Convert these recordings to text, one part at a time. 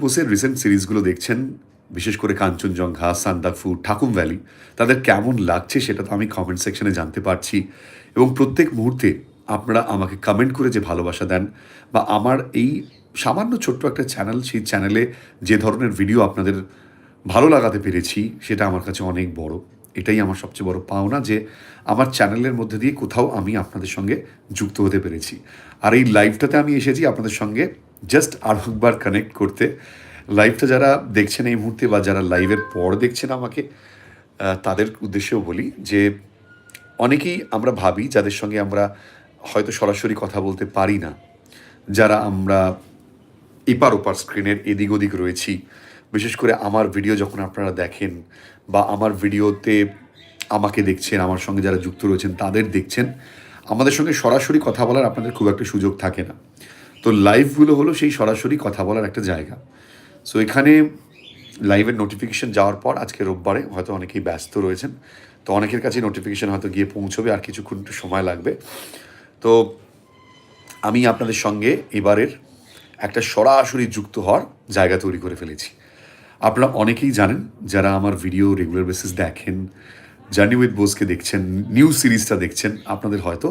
বোসের রিসেন্ট সিরিজগুলো দেখছেন, বিশেষ করে কাঞ্চনজঙ্ঘা, সান্দাকফু ঠাকুম ভ্যালি, তাদের কেমন লাগছে সেটা তো আমি কমেন্ট সেকশনে জানতে পারছি। এবং প্রত্যেক মুহূর্তে আপনারা আমাকে কমেন্ট করে যে ভালোবাসা দেন বা আমার এই সামান্য ছোট্ট একটা চ্যানেল সেই চ্যানেলে যে ধরনের ভিডিও আপনাদের ভালো লাগাতে পেরেছি, সেটা আমার কাছে অনেক বড়। এটাই আমার সবচেয়ে বড় পাওনা যে আমার চ্যানেলের মধ্যে দিয়ে কোথাও আমি আপনাদের সঙ্গে যুক্ত হতে পেরেছি। আর এই লাইভটাতে আমি এসেছি আপনাদের সঙ্গে জাস্ট আর একবার কানেক্ট করতে। লাইভটা যারা দেখছেন এই মুহূর্তে বা যারা লাইভের পর দেখছেন আমাকে তাদের উদ্দেশ্যেও বলি যে, অনেকেই আমরা ভাবি যাদের সঙ্গে আমরা হয়তো সরাসরি কথা বলতে পারি না। যারা আমরা এপার ওপার স্ক্রিনের এদিক ওদিক রয়েছি। বিশেষ করে আমার ভিডিও যখন আপনারা দেখেন বা আমার ভিডিওতে আমাকে দেখছেন, আমার সঙ্গে যারা যুক্ত রয়েছেন তাদের দেখছেন, আমাদের সঙ্গে সরাসরি কথা বলার আপনাদের খুব একটা সুযোগ থাকে না। তো লাইভগুলো হলো সেই সরাসরি কথা বলার একটা জায়গা। সো এখানে লাইভের নোটিফিকেশন যাওয়ার পর আজকে রোববারে হয়তো অনেকেই ব্যস্ত রয়েছেন। তো অনেকের কাছে নোটিফিকেশন হয়তো গিয়ে পৌঁছবে, আর কিছুক্ষণ একটু সময় লাগবে। তো আমি আপনাদের সঙ্গে এবারের একটা সরাসরি যুক্ত হওয়ার জায়গা তৈরি করে ফেলেছি। আপনারা অনেকেই জানেন, যারা আমার ভিডিও রেগুলার বেসিস দেখেন জার্নি উইথ বোসকে দেখছেন নিউ সিরিজটা দেখছেন, আপনাদের হয়তো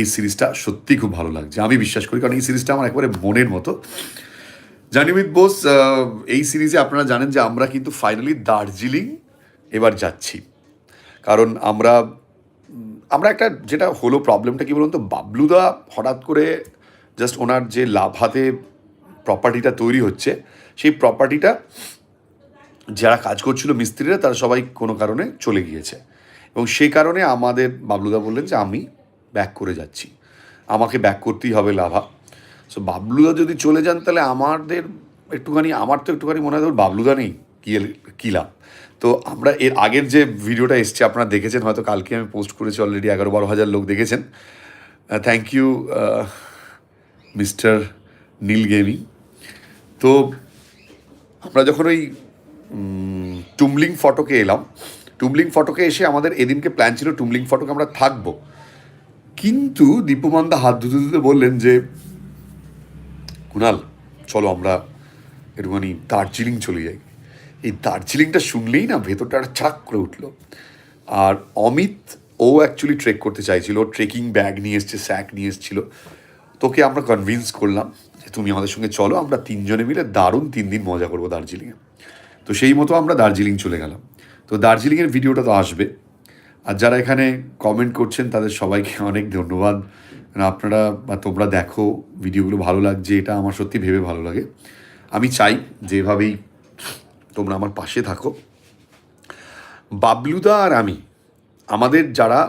এই সিরিজটা সত্যি খুব ভালো লাগছে। আমি বিশ্বাস করি, কারণ এই সিরিজটা আমার একবারে মনের মতো। উইথ বোস এই সিরিজে আপনারা জানেন যে আমরা কিন্তু ফাইনালি দার্জিলিং এবার যাচ্ছি। কারণ আমরা আমরা একটা যেটা হলো প্রবলেমটা কি বলুন তো, বাবলুদা হঠাৎ করে জাস্ট ওনার যে লাভাতে প্রপার্টিটা তৈরি হচ্ছে, সেই প্রপার্টিটা যারা কাজ করছিল মিস্ত্রিরা, তারা সবাই কোনো কারণে চলে গিয়েছে। এবং সেই কারণে আমাদের বাবলুদা বললেন যে আমি ব্যাক করে যাচ্ছি। আমাকে ব্যাক করতেই হবে লাভা। সো বাবলুদা যদি চলে যান, তাহলে আমাদের একটুখানি, আমার তো একটুখানি মনে হয় বাবলুদা নেই, কী কী লাভ? তো আমরা এর আগের যে ভিডিওটা এসছে, আপনারা দেখেছেন, হয়তো কালকে আমি পোস্ট করেছি অলরেডি এগারো বারো হাজার লোক দেখেছেন। Thank you mister Neel gaming. তো আমরা যখন ওই টুমলিং ফটোকে এলাম, টুমলিং ফটোকে এসে আমাদের এদিনকে প্ল্যান ছিল টুমলিং ফটোকে আমরা থাকব। কিন্তু দীপমান্দা হাত ধুতে ধুতে বললেন যে কুণাল চলো আমরা একটুখানি দার্জিলিং চলে যাই। এই দার্জিলিংটা শুনলেই না ভেতরটা একটা চাক করে উঠল। আর অমিত, ও অ্যাকচুয়ালি ট্রেক করতে চাইছিল ট্রেকিং ব্যাগ নিয়ে এসছে স্যাক নিয়ে এসেছিল। তোকে আমরা কনভিন্স করলাম যে তুমি আমাদের সঙ্গে চলো, আমরা তিনজনে মিলে দারুণ তিন দিন মজা করব দার্জিলিংয়ে। তো সেই মতো আমরা দার্জিলিং চলে গেলাম। তো দার্জিলিংয়ের ভিডিওটা তো আসবে। আর যারা এখানে কমেন্ট করছেন, তাদের সবাইকে অনেক ধন্যবাদ। আপনারা বা তোমরা দেখো ভিডিওগুলো ভালো লাগছে এটা আমার সত্যি ভেবে ভালো লাগে। আমি চাই যেভাবেই তোমরা আমার পাশে থাকো। বাবলুদা আর আমি, আমাদের যারা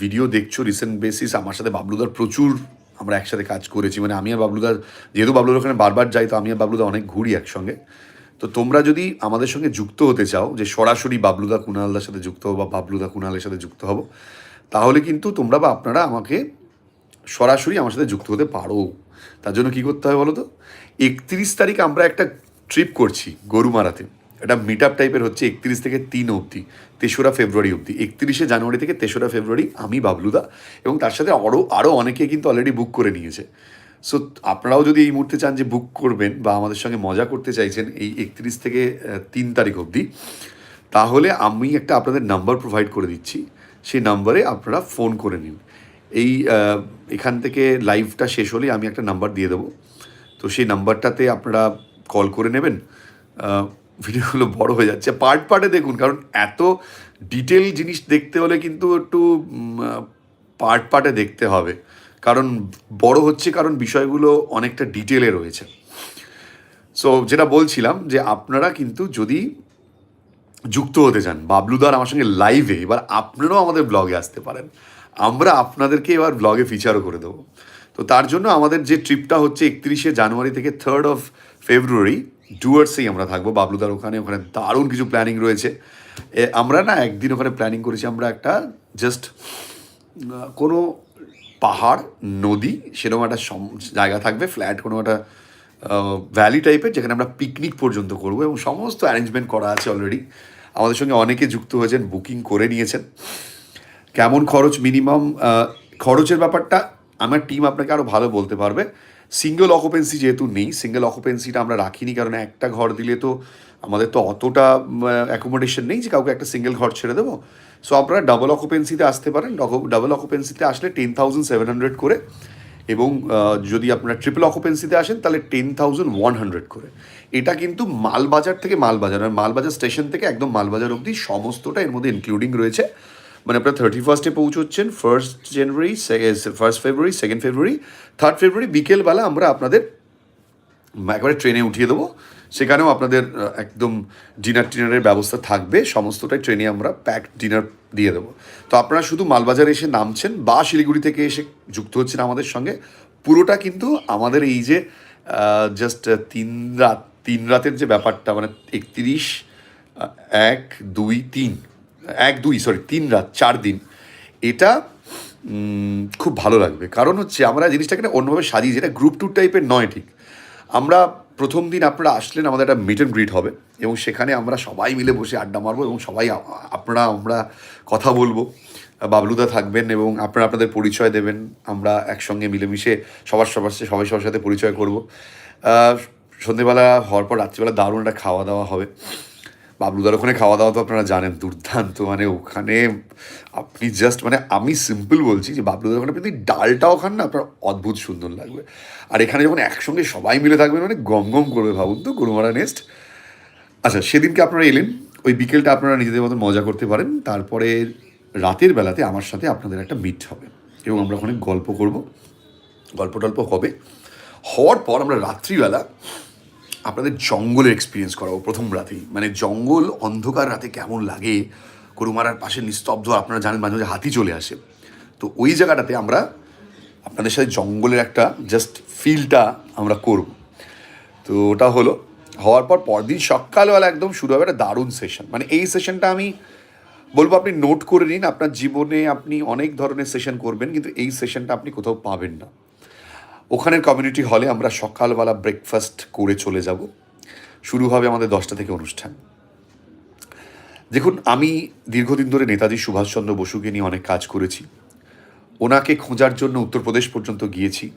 ভিডিও দেখছ রিসেন্ট বেসিস আমার সাথে বাবলুদার প্রচুর আমরা একসাথে কাজ করেছি। মানে আমি আর বাবলুদার যেহেতু বাবলুদার ওখানে বারবার যাই, তো আমি আর বাবলুদা অনেক ঘুরি একসঙ্গে। তো তোমরা যদি আমাদের সঙ্গে যুক্ত হতে চাও, যে সরাসরি বাবলুদা কুণালদার সাথে যুক্ত হব বা বাবলুদা কুণালের সাথে যুক্ত হব, তাহলে কিন্তু তোমরা বা আপনারা আমাকে সরাসরি আমার সাথে যুক্ত হতে পারো। তার জন্য কী করতে হবে বলো তো? একত্রিশ তারিখ আমরা একটা ট্রিপ করছি গরুমারাতে। এটা মিট আপ টাইপের হচ্ছে একত্রিশ থেকে তিন অবধি, তেসরা ফেব্রুয়ারি অবধি। একত্রিশে জানুয়ারি থেকে তেসরা ফেব্রুয়ারি আমি বাবলুদা এবং তার সাথে আরও আরও অনেকে কিন্তু অলরেডি বুক করে নিয়েছে। সো আপনারাও যদি এই মুহূর্তে চান যে বুক করবেন বা আমাদের সঙ্গে মজা করতে চাইছেন এই একত্রিশ থেকে তিন তারিখ অবধি, তাহলে আমি একটা আপনাদের নাম্বার প্রোভাইড করে দিচ্ছি। সেই নাম্বারে আপনারা ফোন করে নিন। এই এখান থেকে লাইভটা শেষ হলেই আমি একটা নাম্বার দিয়ে দেবো। তো সেই নাম্বারটাতে আপনারা কল করে নেবেন। ভিডিওগুলো বড় হয়ে যাচ্ছে। পার্ট পার্টে দেখুন, কারণ এত ডিটেল জিনিস দেখতে হলে কিন্তু একটু পার্ট পার্টে দেখতে হবে। কারণ বড় হচ্ছে কারণ বিষয়গুলো অনেকটা ডিটেলে রয়েছে। সো যেটা বলছিলাম যে আপনারা কিন্তু যদি যুক্ত হতে চান, বাবলুদার আমার সঙ্গে লাইভে এবার আপনারাও আমাদের ব্লগে আসতে পারেন। আমরা আপনাদেরকে এবার ব্লগে ফিচারও করে দেবো। তো তার জন্য আমাদের যে ট্রিপটা হচ্ছে একত্রিশে জানুয়ারি থেকে থার্ড অফ ফেব্রুয়ারি ডুয়ার্সেই আমরা থাকব বাবলুদার ওখানে ওখানে দারুণ কিছু প্ল্যানিং রয়েছে। আমরা না একদিন ওখানে প্ল্যানিং করেছি, আমরা একটা জাস্ট কোনো পাহাড়, নদী, সেরকম একটা জায়গা থাকবে, ফ্ল্যাট, কোনো একটা ভ্যালি টাইপের যেখানে আমরা পিকনিক পর্যন্ত করব এবং সমস্ত অ্যারেঞ্জমেন্ট করা আছে অলরেডি আমাদের সঙ্গে অনেকে যুক্ত হয়েছেন বুকিং করে নিয়েছেন। কেমন খরচ মিনিমাম খরচের ব্যাপারটা আমার টিম আপনাকে আরও ভালো বলতে পারবে। সিঙ্গেল অকুপেন্সি যেহেতু নেই সিঙ্গেল অকুপেন্সিটা আমরা রাখিনি, কারণ একটা ঘর দিলে তো আমাদের তো অতটা অ্যাকোমোডেশন নেই যে কাউকে একটা সিঙ্গেল ঘর ছেড়ে দেবো। সো আপনারা ডাবল অকুপেন্সিতে আসতে পারেন। ডাবল অকুপেন্সিতে আসলে টেন থাউজেন্ড সেভেন হান্ড্রেড করে। এবং যদি আপনারা ট্রিপল অকুপেন্সিতে আসেন, তাহলে টেন থাউজেন্ড ওয়ান হান্ড্রেড করে। এটা কিন্তু মালবাজার থেকে মালবাজার, আর মালবাজার স্টেশন থেকে একদম মালবাজার অবধি সমস্তটা এর মধ্যে ইনক্লুডিং রয়েছে। মানে আপনারা থার্টি ফার্স্টে পৌঁছচ্ছেন first January first February second February third February বিকেলবেলা আমরা আপনাদের একবারে ট্রেনে উঠিয়ে দেবো। সেখানেও আপনাদের একদম ডিনার টিনারের ব্যবস্থা থাকবে। সমস্তটাই ট্রেনে আমরা প্যাক ডিনার দিয়ে দেবো। তো আপনারা শুধু মালবাজারে এসে নামছেন, বা শিলিগুড়ি থেকে এসে যুক্ত হচ্ছেন আমাদের সঙ্গে। পুরোটা কিন্তু আমাদের এই যে জাস্ট তিন রাত, তিন রাতের যে ব্যাপারটা মানে একত্রিশ এক, দুই, তিন, এক, দুই সরি তিন রাত, চার দিন, এটা খুব ভালো লাগবে। কারণ হচ্ছে আমরা জিনিসটাকে অন্যভাবে সাজিয়ে যেটা গ্রুপ ট্যুর টাইপের নয় ঠিক। আমরা প্রথম দিন আপনারা আসলেন, আমাদের একটা মিট অ্যান্ড গ্রিট হবে এবং সেখানে আমরা সবাই মিলে বসে আড্ডা মারবো এবং সবাই আপনারা, আমরা কথা বলব। বাবলুদা থাকবেন এবং আপনারা আপনাদের পরিচয় দেবেন, আমরা একসঙ্গে মিলেমিশে সবার সবার সাথে, সবাই সবার সাথে পরিচয় করব। সন্ধেবেলা হওয়ার পর রাত্রিবেলা দারুণ একটা খাওয়া দাওয়া হবে। বাবলুদার ওখানে খাওয়া দাওয়া তো আপনারা জানেন, দুর্দান্ত। মানে ওখানে আপনি জাস্ট মানে আমি সিম্পল বলছি যে বাবলুদার ওখানে আপনি ডালটাও খান না, আপনার অদ্ভুত সুন্দর লাগবে। আর এখানে যখন একসঙ্গে সবাই মিলে থাকবেন মানে গম গম করবে ভাবুন তো, গরুমারা নেক্সট আচ্ছা সেদিনকে আপনারা এলেন, ওই বিকেলটা আপনারা নিজেদের মতন মজা করতে পারেন। তারপরে রাতের বেলাতে আমার সাথে আপনাদের একটা মিট হবে এবং আমরা ওখানে গল্প করব। গল্প টল্প হবে। হওয়ার পর আমরা রাত্রিবেলা আপনাদের জঙ্গলের এক্সপিরিয়েন্স করাবো প্রথম রাতেই। মানে জঙ্গল অন্ধকার রাতে কেমন লাগে গরুমারার পাশে নিস্তব্ধ, আপনারা জানেন মাঝে মাঝে হাতি চলে আসে। তো ওই জায়গাটাতে আমরা আপনাদের সাথে জঙ্গলের একটা জাস্ট ফিলটা আমরা করব। তো ওটা হলো, হওয়ার পর পরদিন সকালবেলা একদম শুরু হবে একটা দারুণ সেশন মানে এই সেশনটা আমি বলব আপনি নোট করে নিন, আপনার জীবনে আপনি অনেক ধরনের সেশন করবেন, কিন্তু এই সেশনটা আপনি কোথাও পাবেন না। ওখানের কমিউনিটি হলে আমরা সকালবেলা ব্রেকফাস্ট করে চলে যাব। শুরু হবে আমাদের দশটা থেকে অনুষ্ঠান। দেখুন, আমি দীর্ঘদিন ধরে নেতাজি সুভাষচন্দ্র বসুকে নিয়ে অনেক কাজ করেছি। ওনাকে খোঁজার জন্য উত্তরপ্রদেশ পর্যন্ত গিয়েছি।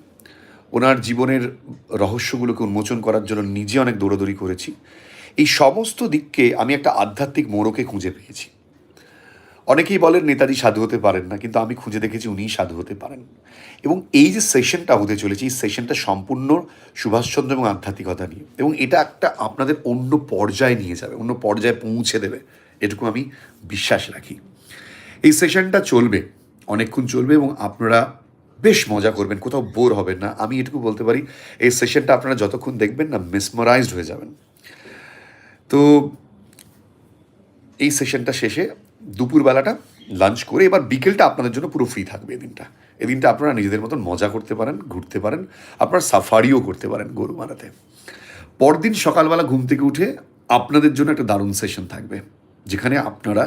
ওনার জীবনের রহস্যগুলোকে উন্মোচন করার জন্য নিজে অনেক দৌড়াদৌড়ি করেছি। এই সমস্ত দিককে আমি একটা আধ্যাত্মিক মোড়কে খুঁজে পেয়েছি। অনেকেই বলেন, নেতাজি সাধু হতে পারেন না। কিন্তু আমি খুঁজে দেখেছি উনিই সাধু হতে পারেন। এবং এই যে সেশনটা হতে চলেছে, এই সেশনটা সম্পূর্ণ সুভাষচন্দ্র এবং আধ্যাত্মিকতা নিয়ে। এবং এটা একটা আপনাদের অন্য পর্যায়ে নিয়ে যাবে, অন্য পর্যায়ে পৌঁছে দেবে। এটুকু আমি বিশ্বাস রাখি। এই সেশনটা চলবে, অনেকক্ষণ চলবে এবং আপনারা বেশ মজা করবেন, কোথাও বোর হবেন না। আমি এটুকু বলতে পারি, এই সেশনটা আপনারা যতক্ষণ দেখবেন না মিসমারাইজড হয়ে যাবেন। তো এই সেশনটা শেষে দুপুরবেলাটা লাঞ্চ করে এবার বিকেলটা আপনাদের জন্য পুরো ফ্রি থাকবে এদিনটা। এদিনটা আপনারা নিজেদের মতন মজা করতে পারেন, ঘুরতে পারেন, আপনারা সাফারিও করতে পারেন গরু মারাতে পরদিন সকালবেলা ঘুম থেকে উঠে আপনাদের জন্য একটা দারুণ সেশন থাকবে, যেখানে আপনারা,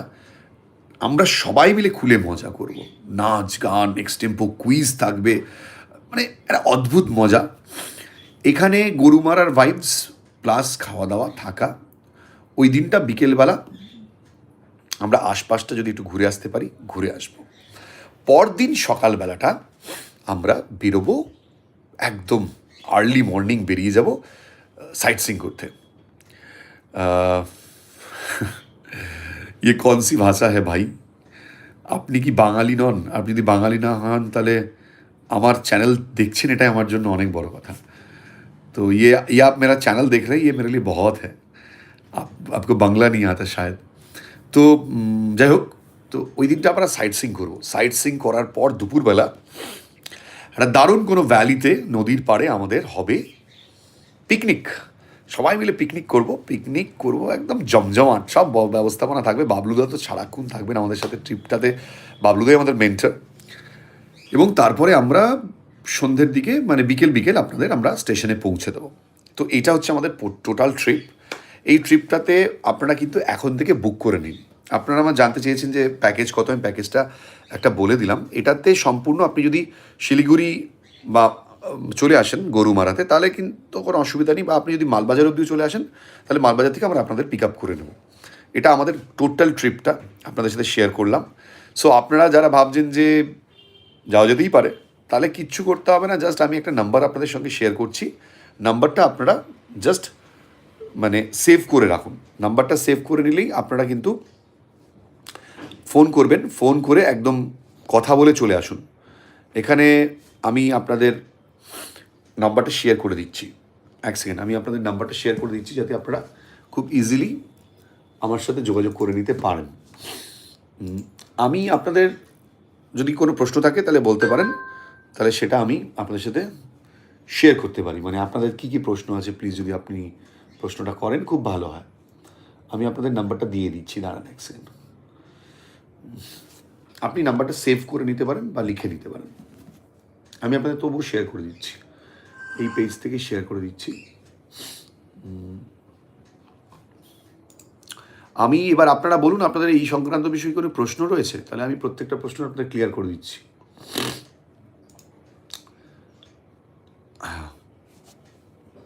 আমরা সবাই মিলে খুলে মজা করব। নাচ, গান এক্সটেম্পো কুইজ থাকবে মানে একটা অদ্ভুত মজা। এখানে গরু মারার ভাইবস প্লাস খাওয়া দাওয়া থাকা। ওই দিনটা বিকেলবেলা আমরা আশপাশটা যদি একটু ঘুরে আসতে পারি ঘুরে আসব পরদিন সকালবেলাটা আমরা বেরোবো একদম আর্লি মর্নিং বেরিয়ে যাব সাইট সিং করতে আহ, ইয়ে কন সি ভাষা হ্যাঁ ভাই আপনি কি বাঙালি নন আপনি যদি বাঙালি না হন তাহলে আমার চ্যানেল দেখছেন এটাই আমার জন্য অনেক বড় কথা तो ये ये आप मेरा चैनल देख रहे हैं ये मेरे लिए बहुत है आप आपको বাংলা नहीं आता शायद তো যাই হোক, তো ওই দিনটা আমরা সাইট সিং করব। সাইট সিং করার পর দুপুরবেলা একটা দারুণ কোনো ভ্যালিতে নদীর পাড়ে আমাদের হবে পিকনিক সবাই মিলে পিকনিক করব। পিকনিক করব একদম জমজমাট। সব ব্যবস্থাপনা থাকবে। বাবলুদা তো সারাক্ষণ থাকবেন আমাদের সাথে ট্রিপটাতে বাবলুদাই আমাদের মেন্টার এবং তারপরে আমরা সন্ধ্যের দিকে মানে বিকেল বিকেল আপনাদের আমরা স্টেশনে পৌঁছে দেবো। তো এটা হচ্ছে আমাদের টোটাল ট্রিপ এই ট্রিপটাতে আপনারা কিন্তু এখন থেকে বুক করে নিন। আপনারা আমার জানতে চেয়েছেন যে প্যাকেজ কত, আমি প্যাকেজটা একটা বলে দিলাম। এটাতে সম্পূর্ণ আপনি যদি শিলিগুড়ি বা চলে আসেন গরু মারাতে তাহলে কিন্তু কোনো অসুবিধা নেই। বা আপনি যদি মালবাজার অব্দিও চলে আসেন, তাহলে মালবাজার থেকে আমরা আপনাদের পিক আপ করে নেব। এটা আমাদের টোটাল ট্রিপটা আপনাদের সাথে শেয়ার করলাম। সো আপনারা যারা ভাবছেন যে যাওয়া যেতেই পারে, তাহলে কিচ্ছু করতে হবে না। জাস্ট আমি একটা নাম্বার আপনাদের সঙ্গে শেয়ার করছি। নাম্বারটা আপনারা জাস্ট মানে সেভ করে রাখুন। নাম্বারটা সেভ করে নিলেই আপনারা কিন্তু ফোন করবেন। ফোন করে একদম কথা বলে চলে আসুন। এখানে আমি আপনাদের নাম্বারটা শেয়ার করে দিচ্ছি। এক সেকেন্ড আমি আপনাদের নাম্বারটা শেয়ার করে দিচ্ছি যাতে আপনারা খুব ইজিলি আমার সাথে যোগাযোগ করে নিতে পারেন। আমি আপনাদের যদি কোনো প্রশ্ন থাকে তাহলে বলতে পারেন। তাহলে সেটা আমি আপনাদের সাথে শেয়ার করতে পারি। মানে আপনাদের কী কী প্রশ্ন আছে? প্লিজ যদি আপনি প্রশ্নটা করেন, খুব ভালো হয়। আমি আপনাদের নাম্বারটা দিয়ে দিচ্ছি, দাঁড়ান এক সেকেন্ড আপনি নাম্বারটা সেভ করে নিতে পারেন বা লিখে নিতে পারেন। আমি আপনাদের তবুও শেয়ার করে দিচ্ছি। এই পেজ থেকে শেয়ার করে দিচ্ছি। আমি এবার আপনারা বলুন, আপনাদের এই সংক্রান্ত বিষয়ে কোনো প্রশ্ন রয়েছে? তাহলে আমি প্রত্যেকটা প্রশ্ন আপনাদের ক্লিয়ার করে দিচ্ছি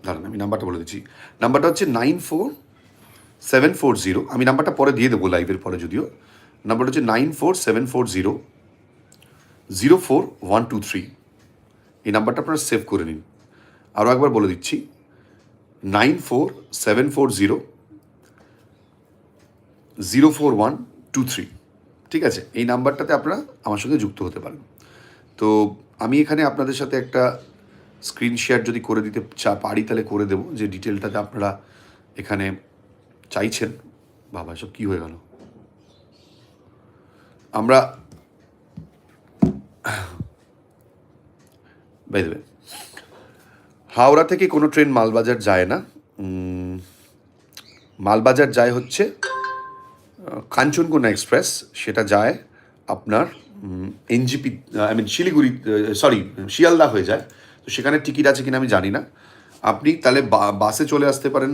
দাঁড়ান আমি নাম্বারটা বলে দিচ্ছি। নাম্বারটা হচ্ছে nine four seven four zero. আমি নাম্বারটা পরে দিয়ে দেবো লাইভের পরে যদিও। নাম্বারটা হচ্ছে nine four seven four zero zero four one two three. এই নাম্বারটা আপনারা সেভ করে নিন। আরও একবার বলে দিচ্ছি। Nine four seven four zero zero four one two three. ঠিক আছে? এই নাম্বারটাতে আপনারা আমার সঙ্গে যুক্ত হতে পারেন। তো আমি এখানে আপনাদের সাথে একটা স্ক্রিন শেয়ার যদি করে দিতে চা পারি তাহলে করে দেবো। যে ডিটেলটাতে আপনারা এখানে চাইছেন। বাবা এসব কী হয়ে গেল? আমরা বাই হাওড়া থেকে কোনো ট্রেন মালবাজার যায় না। মালবাজার যায় হচ্ছে আহ, কাঞ্চনকন্যা এক্সপ্রেস। সেটা যায় আপনার NJP I mean Siliguri sorry Sealdah হয়ে যায়। তো সেখানে টিকিট আছে কিনা আমি জানি না। আপনি তাহলে বাসে চলে আসতে পারেন।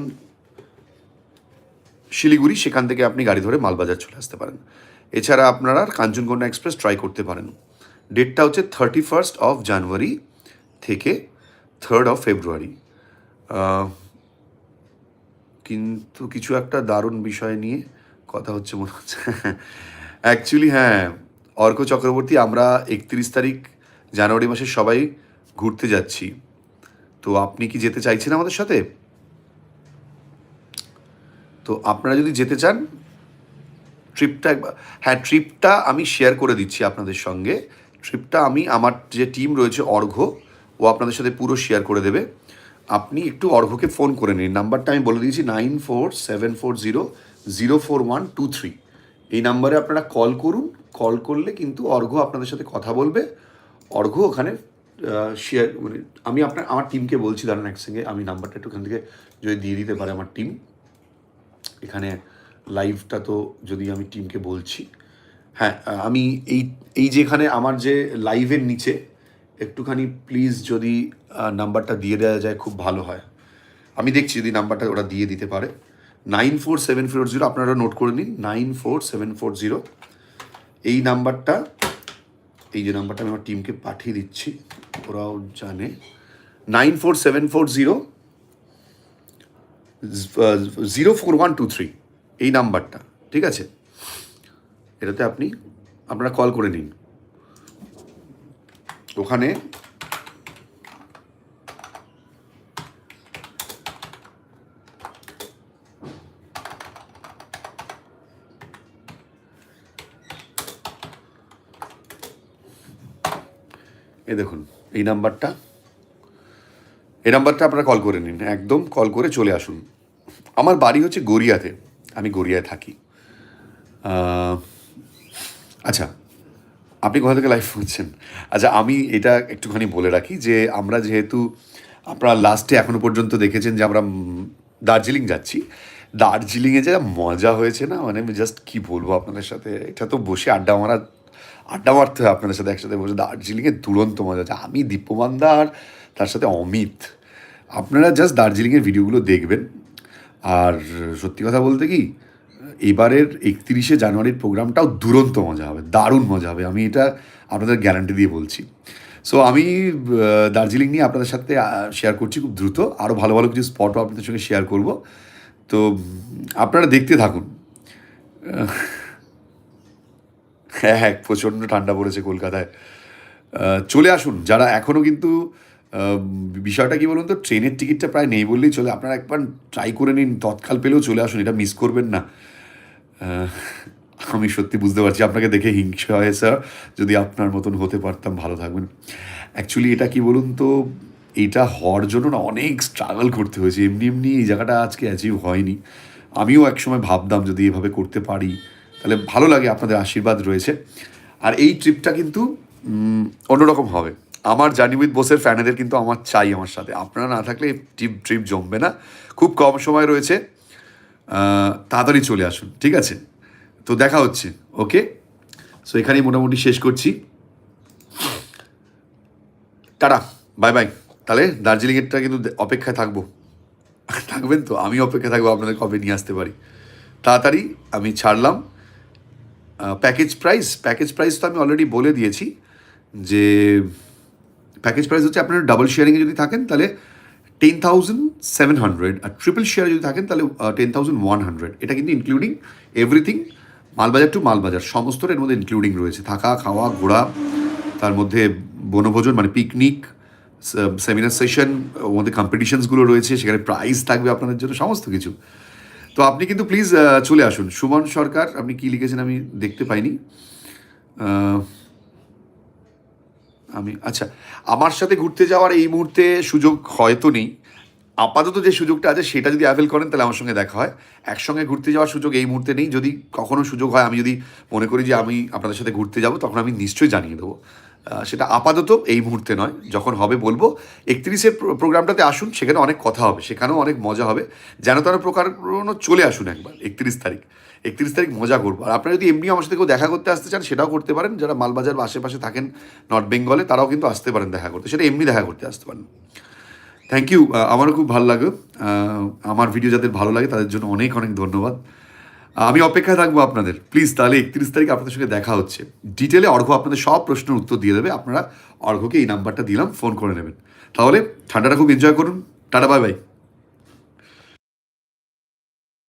শিলিগুড়ি, সেখান থেকে আপনি গাড়ি ধরে মালবাজার চলে আসতে পারেন। এছাড়া আপনারা কাঞ্চনকন্যা এক্সপ্রেস ট্রাই করতে পারেন। ডেটটা হচ্ছে থার্টি ফার্স্ট অফ জানুয়ারি থেকে থার্ড অফ ফেব্রুয়ারি কিন্তু কিছু একটা দারুণ বিষয় নিয়ে কথা হচ্ছে মনে হচ্ছে। অ্যাকচুয়ালি হ্যাঁ অর্ক চক্রবর্তী, আমরা একত্রিশ তারিখ জানুয়ারি মাসের সবাই ঘুরতে যাচ্ছি। তো আপনি কি যেতে চাইছেন আমাদের সাথে? তো আপনারা যদি যেতে চান, ট্রিপটা একবার হ্যাঁ ট্রিপটা আমি শেয়ার করে দিচ্ছি আপনাদের সঙ্গে। ট্রিপটা আমি, আমার যে টিম রয়েছে অর্ঘ, ও আপনাদের সাথে পুরো শেয়ার করে দেবে। আপনি একটু অর্ঘকে ফোন করে নিন। নাম্বারটা আমি বলে দিয়েছি, nine four seven four zero zero four one two three. এই নাম্বারে আপনারা কল করুন। কল করলে কিন্তু অর্ঘ আপনাদের সাথে কথা বলবে। অর্ঘ ওখানে শেয়ার মানে আমি আপনার, আমার টিমকে বলছি দাঁড়ান একসঙ্গে, আমি নাম্বারটা একটু ওখান থেকে যদি দিয়ে দিতে পারে আমার টিম এখানে লাইভটা তো যদি আমি টিমকে বলছি। হ্যাঁ আমি এই এই যেখানে আমার যে লাইভের নিচে, একটুখানি প্লিজ যদি নাম্বারটা দিয়ে দেওয়া যায় খুব ভালো হয়। আমি দেখছি যদি নাম্বারটা ওরা দিয়ে দিতে পারে। Nine four seven four zero আপনারা নোট করে নিন। Nine four seven four zero এই নাম্বারটা এই যে নাম্বারটা আমি আমার টিমকে পাঠিয়ে দিচ্ছি, ওরাও জানে। Nine four seven four zero zero four one two three এই নাম্বারটা, ঠিক আছে? এটাতে আপনি, আপনারা কল করে নিন। ওখানে এ দেখুন, এই নাম্বারটা। এই নাম্বারটা আপনারা কল করে নিন, একদম কল করে চলে আসুন। আমার বাড়ি হচ্ছে গড়িয়াতে, আমি গড়িয়ায় থাকি। আচ্ছা আপনি কোথা থেকে লাইভ করছেন? আচ্ছা আমি এটা একটুখানি বলে রাখি যে, আমরা যেহেতু আপনারা লাস্টে এখনও পর্যন্ত দেখেছেন যে, আমরা দার্জিলিং যাচ্ছি। দার্জিলিংয়ে যা মজা হয়েছে না মানে আমি জাস্ট কী বলব আপনাদের সাথে? এটা তো বসে আড্ডা মারা আড্ডা মারতে হয় আপনাদের সাথে একসাথে বসে। দার্জিলিংয়ে দুরন্ত মজা আছে। আমি দীপ্যমানদা আর তার সাথে অমিত। আপনারা জাস্ট দার্জিলিংয়ের ভিডিওগুলো দেখবেন। আর সত্যি কথা বলতে কি, এবারের একত্রিশে জানুয়ারির প্রোগ্রামটাও দুরন্ত মজা হবে, দারুণ মজা হবে। আমি এটা আপনাদের গ্যারান্টি দিয়ে বলছি। সো আমি দার্জিলিং নিয়ে আপনাদের সাথে শেয়ার করছি খুব দ্রুত। আরও ভালো ভালো কিছু স্পটও আপনাদের সঙ্গে শেয়ার করব। তো, আপনারা দেখতে থাকুন। হ্যাঁ হ্যাঁ প্রচণ্ড ঠান্ডা পড়েছে কলকাতায়। চলে আসুন, যারা এখনও কিন্তু বিষয়টা কি বলুন তো, ট্রেনের টিকিটটা প্রায় নেই বললেই চলে, আপনারা একবার ট্রাই করে নিন, তৎকাল পেলেও চলে আসুন, এটা মিস করবেন না। আমি সত্যি বুঝতে পারছি, আপনাকে দেখে হিংসা হয় স্যার যদি আপনার মতন হতে পারতাম, ভালো থাকবেন। অ্যাকচুয়ালি এটা কি বলুন তো, এটা হওয়ার জন্য না অনেক স্ট্রাগল করতে হয়েছে, এমনি এমনি এই জায়গাটা আজকে অ্যাচিভ হয়নি। আমিও একসময় ভাবতাম যদি এভাবে করতে পারি তাহলে ভালো লাগে, আপনাদের আশীর্বাদ রয়েছে। আর এই ট্রিপটা কিন্তু অন্যরকম হবে। আমার জার্নি উইথ বোসের ফ্যানেদের কিন্তু আমার চাই আমার সাথে। আপনারা না থাকলে ট্রিপ ট্রিপ জমবে না। খুব কম সময় রয়েছে। তাড়াতাড়ি চলে আসুন, ঠিক আছে? তো দেখা হচ্ছে, ওকে? সো এখানেই মোটামুটি শেষ করছি। Tata, bye bye. তাহলে দার্জিলিংয়েরটা কিন্তু অপেক্ষায় থাকব। থাকবেন তো আমি অপেক্ষা থাকব, আপনাদের কবে নিয়ে আসতে পারি। তাড়াতাড়ি আমি ছাড়লাম। প্যাকেজ প্রাইস প্যাকেজ প্রাইস তো আমি অলরেডি বলে দিয়েছি যে প্যাকেজ প্রাইস হচ্ছে আপনারা ডাবল শেয়ারিংয়ে যদি থাকেন তাহলে টেন থাউজেন্ড সেভেন হান্ড্রেড আর ট্রিপল শেয়ার যদি থাকেন তাহলে টেন থাউজেন্ড ওয়ান হান্ড্রেড এটা কিন্তু including everything Malbazar to Malbazar সমস্ত এর মধ্যে ইনক্লুডিং রয়েছে। থাকা, খাওয়া, ঘোরা, তার মধ্যে বনভোজন মানে পিকনিক সেমিনার সেশন ওর মধ্যে কম্পিটিশনসগুলো রয়েছে, সেখানে প্রাইজ থাকবে আপনাদের জন্য, সমস্ত কিছু। তো আপনি কিন্তু প্লিজ চলে আসুন। সুমন সরকার, আপনি কি লিখেছেন আমি দেখতে পাইনি। আমি আচ্ছা আমার সাথে ঘুরতে যাওয়ার এই মুহূর্তে সুযোগ হয়তো নেই। আপাতত যে সুযোগটা আছে, সেটা যদি অ্যাভেল করেন, তাহলে আমার সঙ্গে দেখা হয়। একসঙ্গে ঘুরতে যাওয়ার সুযোগ এই মুহূর্তে নেই। যদি কখনো সুযোগ হয়, আমি যদি মনে করি যে আমি আপনাদের সাথে ঘুরতে যাব, তখন আমি নিশ্চয়ই জানিয়ে দেবো। সেটা আপাতত এই মুহূর্তে নয়। যখন হবে বলব একত্রিশের প্রোগ্রামটাতে আসুন, সেখানে অনেক কথা হবে, সেখানেও অনেক মজা হবে। যেন তেন প্রকার চলে আসুন একবার, একত্রিশ তারিখ। একত্রিশ তারিখ মজা করব। আর আপনারা যদি এমনি আমার সাথে কেউ দেখা করতে আসতে চান, সেটাও করতে পারেন। যারা মালবাজার বা আশেপাশে থাকেন নর্থ বেঙ্গলে, তারাও কিন্তু আসতে পারেন দেখা করতে। সেটা এমনি দেখা করতে আসতে পারেন। Thank you. আমারও খুব ভালো লাগে আমার ভিডিও যাদের ভালো লাগে, তাদের জন্য অনেক অনেক ধন্যবাদ। আমি অপেক্ষায় থাকব আপনাদের। প্লিজ তাহলে একত্রিশ তারিখ আপনাদের সঙ্গে দেখা হচ্ছে। ডিটেলে অর্ঘ আপনাদের সব প্রশ্নের উত্তর দিয়ে দেবে। আপনারা অর্ঘ্যকে এই নাম্বারটা দিলাম ফোন করে নেবেন। তাহলে ঠান্ডাটা খুব এনজয় করুন। Tata bye by